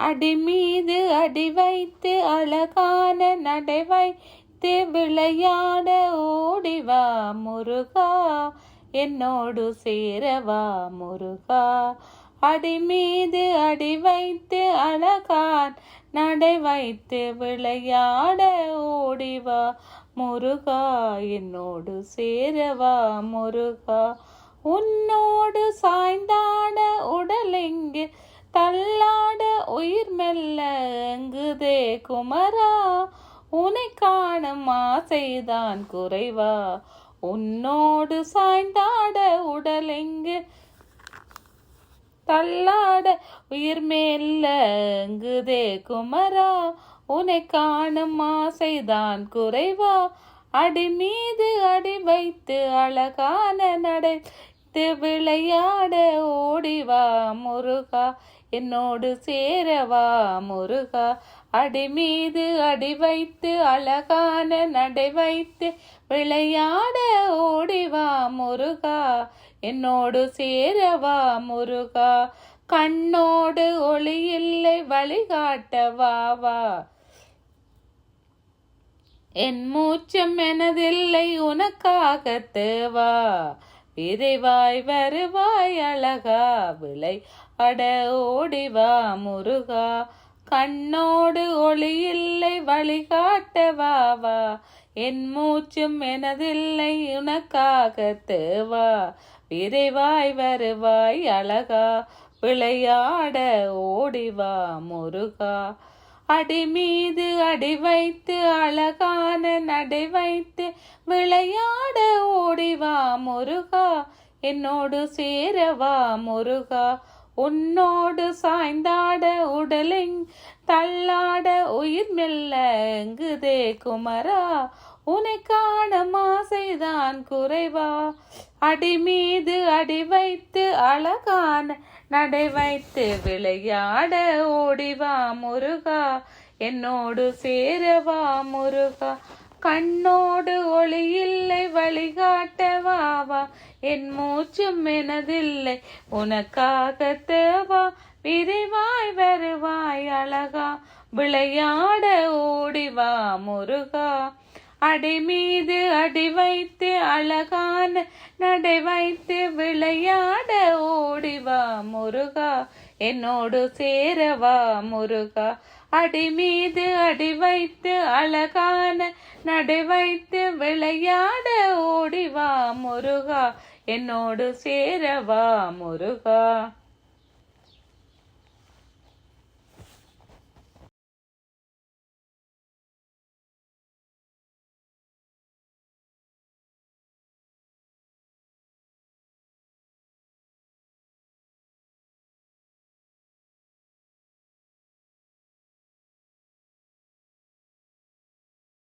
அடி மீது அடி வைத்து அழகான நடை வைத்து விளையாட ஓடிவா முருகா என்னோடு சேரவா முருகா. அடி மீது அடி வைத்து அழகான் நடை வைத்து விளையாட ஓடிவா முருகா என்னோடு சேரவா முருகா. உன்னோடு சாய்ந்தான உடலெங்கு தள்ள உயிர் மெல்ல எங்குதே குமரா? உனை காணும் ஆசைதான் குறைவா? உன்னோடு சாய்ந்தாட உடலெங்கு தள்ளாட? உயிர் மேல்ல எங்குதே குமரா? உனை காணும் ஆசைதான் குறைவா? அடி மீது அடி வைத்து அழகான நடை விளையாட ஓடிவா முருகா? என்னோடு சேரவா முருகா? அடி மீது அடி வைத்து அழகான நடை வைத்து விளையாட ஓடிவா முருகா? என்னோடு சேரவா முருகா? கண்ணோடு ஒளி இல்லை வழிகாட்டவா வா என் மூச்சம் எனதில்லை உனக்காக தேவா இறைவாய் வருவாய் அழகா? விளை அட ஓடிவா முருகா. கண்ணோடு ஒளி இல்லை வழிகாட்டவா என் மூச்சும் எனதில்லை உனக்காக தேவா. விரைவாய் வருவாய் அழகா? விளையாட ஓடிவா முருகா. அடி மீது அடி வைத்து அழகான நடை வைத்து விளையாட ஓடிவா முருகா. என்னோடு சேரவா முருகா. உன்னோடு சாய்ந்தாட உடலிங் தள்ளாட உயிர் மெல்ல எங்குதே குமரா. உனை காண ஆசைதான் குறைவா. அடி மீது அடி வைத்து அழகான நடை வைத்து விளையாட ஓடிவா முருகா. என்னோடு சேரவா முருகா. கண்ணோடு ஒளி இல்லை வழிகாட்டவாவா என் மூச்சும் எனதில்லை உனக்காக தேவா விரைவாய் வருவாய் அழகா. விளையாட ஓடிவா முருகா. அடி மீது அடி வைத்து அழகான நடை வைத்து விளையாட ஓடிவா முருகா. என்னோடு சேரவா முருகா. அடி மீது அடி வைத்து அழகான நடை வைத்து விளையாட ஓடிவா முருகா. என்னோடு சேரவா முருகா.